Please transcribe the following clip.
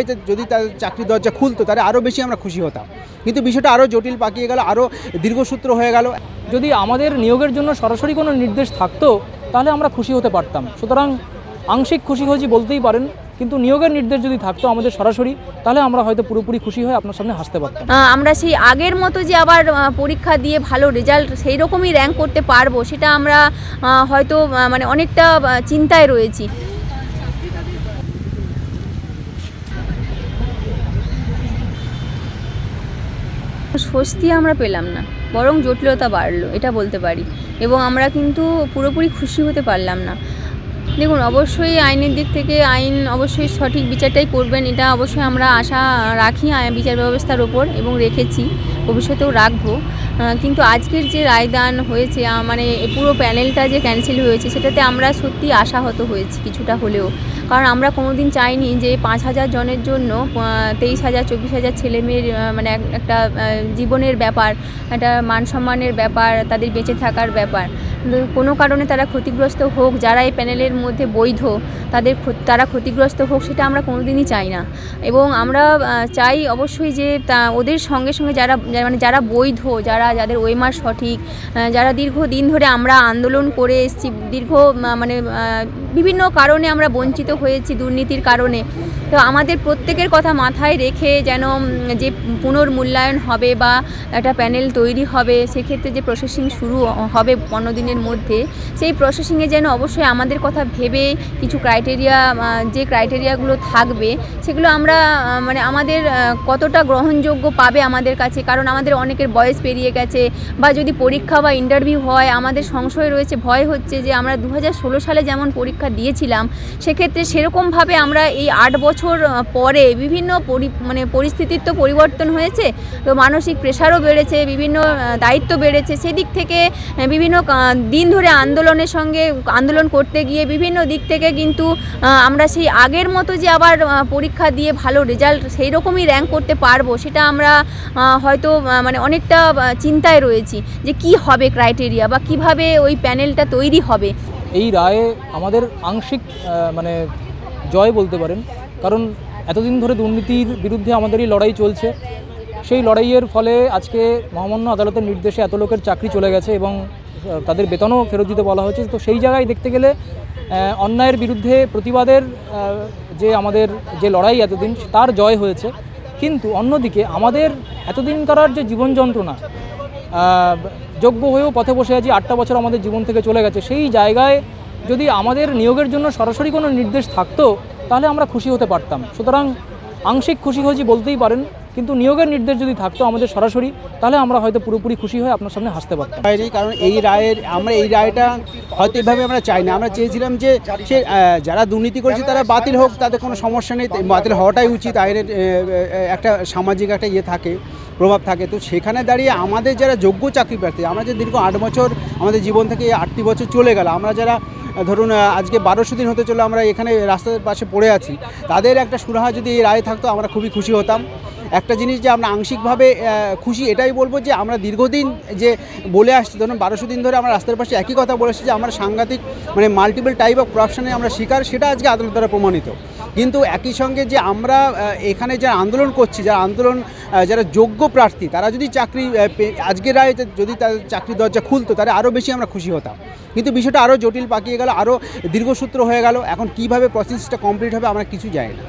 রায়তে যদি তার চাকরি দরজা খুলতো তাহলে আরও বেশি আমরা খুশি হতাম। কিন্তু বিষয়টা আরও জটিল পাকিয়ে গেল আরও দীর্ঘসূত্র হয়ে গেল। যদি আমাদের নিয়োগের জন্য সরাসরি কোনো নির্দেশ থাকতো তাহলে আমরা খুশি হতে পারতাম। সুতরাং আংশিক খুশি হয়েছি বলতেই পারেন কিন্তু নিয়োগের নির্দেশ যদি থাকতো আমাদের সরাসরি তাহলে আমরা হয়তো পুরোপুরি খুশি হয়ে আপনার সামনে হাসতে পারতাম। আমরা সেই আগের মতো যে আবার পরীক্ষা দিয়ে ভালো রেজাল্ট সেই রকমই র্যাঙ্ক করতে পারব সেটা আমরা হয়তো মানে অনেকটা চিন্তায় রয়েছি। স্বস্তি আমরা পেলাম না, বরং জটিলতা বাড়লো, এটা বলতে পারি। এবং আমরা কিন্তু পুরোপুরি খুশি হতে পারলাম না। দেখুন, অবশ্যই আইনের দিক থেকে আইন অবশ্যই সঠিক বিচারটাই করবেন, এটা অবশ্যই আমরা আশা রাখি বিচার ব্যবস্থার ওপর এবং রেখেছি। ভবিষ্যতেও রাখব। কিন্তু আজকের যে রায়দান হয়েছে মানে পুরো প্যানেলটা যে ক্যান্সেল হয়েছে, সেটাতে আমরা সত্যি আশাহত হয়েছি কিছুটা হলেও। কারণ আমরা কোনো দিন চাইনি যে পাঁচ হাজার জনের জন্য তেইশ হাজার, চব্বিশ হাজার ছেলেমেয়ের মানে একটা জীবনের ব্যাপার, একটা মান সম্মানের ব্যাপার, তাদের বেঁচে থাকার ব্যাপার। কোনো কারণে তারা ক্ষতিগ্রস্ত হোক, যারা এই প্যানেলের মধ্যে বৈধ, তাদের তারা ক্ষতিগ্রস্ত হোক, সেটা আমরা কোনোদিনই চাই না। এবং আমরা চাই অবশ্যই যে ওদের সঙ্গে সঙ্গে যারা মানে যারা বৈধ, যারা, যাদের ওয়েমার সঠিক যারা দীর্ঘদিন ধরে আমরা আন্দোলন করে এসেছি, দীর্ঘ মানে বিভিন্ন কারণে আমরা বঞ্চিত হয়েছি, দুর্নীতির কারণে। তো আমাদের প্রত্যেকের কথা মাথায় রেখে যেন যে পুনর্মূল্যায়ন হবে বা একটা প্যানেল তৈরি হবে, সেক্ষেত্রে যে প্রসেসিং শুরু হবে পনেরো দিনের মধ্যে, সেই প্রসেসিংয়ে যেন অবশ্যই আমাদের কথা ভেবে কিছু ক্রাইটেরিয়া যে ক্রাইটেরিয়াগুলো থাকবে, সেগুলো আমরা মানে আমাদের কতটা গ্রহণযোগ্য পাবে আমাদের কাছে, কারণ আমাদের অনেকের বয়স পেরিয়ে গেছে বা যদি পরীক্ষা বা ইন্টারভিউ হয়, আমাদের সংশয় রয়েছে, ভয় হচ্ছে যে আমরা দু হাজার ষোলো সালে যেমন পরীক্ষা দিয়েছিলাম, সেক্ষেত্রে সেরকমভাবে আমরা এই আট বছর পরে বিভিন্ন মানে পরিস্থিতির তো পরিবর্তন হয়েছে, তো মানসিক প্রেশারও বেড়েছে, বিভিন্ন দায়িত্ব বেড়েছে, সেদিক থেকে বিভিন্ন দিন ধরে আন্দোলনের সঙ্গে, আন্দোলন করতে গিয়ে বিভিন্ন দিক থেকে কিন্তু আমরা সেই আগের মতো যে আবার পরীক্ষা দিয়ে ভালো রেজাল্ট সেই রকমই র্যাঙ্ক করতে পারব, সেটা আমরা হয়তো মানে অনেকটা চিন্তায় রয়েছি, যে কি হবে ক্রাইটেরিয়া বা কীভাবে ওই প্যানেলটা তৈরি হবে। এই রায়ে আমাদের আংশিক মানে জয় বলতে পারেন। কারণ এতদিন ধরে দুর্নীতির বিরুদ্ধে আমাদের এই লড়াই চলছে। সেই লড়াইয়ের ফলে আজকে মহামান্য আদালতের নির্দেশে এত লোকের চাকরি চলে গেছে এবং তাদের বেতনও ফেরত দিতে বলা হয়েছে। তো সেই জায়গায় দেখতে গেলে অন্যায়ের বিরুদ্ধে প্রতিবাদের যে আমাদের যে লড়াই এতদিন, তার জয় হয়েছে। কিন্তু অন্যদিকে আমাদের এতদিনকার যে জীবন যন্ত্রণা যোগ্য হয়েও পথে বসে আছি, আটটা বছর আমাদের জীবন থেকে চলে গেছে। সেই জায়গায় যদি আমাদের নিয়োগের জন্য সরাসরি কোনো নির্দেশ থাকতো, তাহলে আমরা খুশি হতে পারতাম। সুতরাং আংশিক খুশি হয়েছি বলতেই পারেন, কিন্তু নিয়োগের নির্দেশ যদি থাকতো আমাদের সরাসরি, তাহলে আমরা হয়তো পুরোপুরি খুশি হয়ে আপনার সামনে হাসতে পারতাম। কারণ এই রায়ের, আমরা এই রায়টা হয়তো এভাবে আমরা চাই না। আমরা চেয়েছিলাম যে সে যারা দুর্নীতি করেছে তারা বাতিল হোক তাদের কোনো সমস্যা নেই। বাতিল হওয়াটাই উচিত, আইনের একটা সামাজিক একটা ইয়ে থাকে। প্রভাব থাকে। তো সেখানে দাঁড়িয়ে আমাদের যারা যোগ্য চাকরি প্রার্থী, আমরা যে দীর্ঘ আট বছর আমাদের জীবন থেকে আটটি বছর চলে গেল, আমরা যারা ধরুন আজকে বারোশো দিন হতে চলে আমরা এখানে রাস্তার পাশে পড়ে আছি, তাদের একটা সুরাহা যদি এই রায় থাকতো, আমরা খুবই খুশি হতাম। একটা জিনিস যে আমরা আংশিকভাবে খুশি, এটাই বলব যে আমরা দীর্ঘদিন যে বলে আসছি, ধরুন বারোশো দিন ধরে আমরা রাস্তার পাশে একই কথা বলেছি যে আমরা সাংঘাতিক মানে মাল্টিপল টাইপ অফ করাপশনে আমরা শিকার, সেটা আজকে আদালত দ্বারা প্রমাণিত। কিন্তু একই সঙ্গে যে আমরা এখানে যারা আন্দোলন করছি, যারা আন্দোলন যারা যোগ্য প্রার্থী, তারা যদি চাকরি আজকের রায়তে যদি তাদের চাকরি দরজা খুলতো, তাহলে আরও বেশি আমরা খুশি হতাম। কিন্তু বিষয়টা আরও জটিল পাকিয়ে গেল আরও দীর্ঘসূত্র হয়ে গেল, এখন কীভাবে প্রসেসটা কমপ্লিট হবে আমরা কিছু জানি না।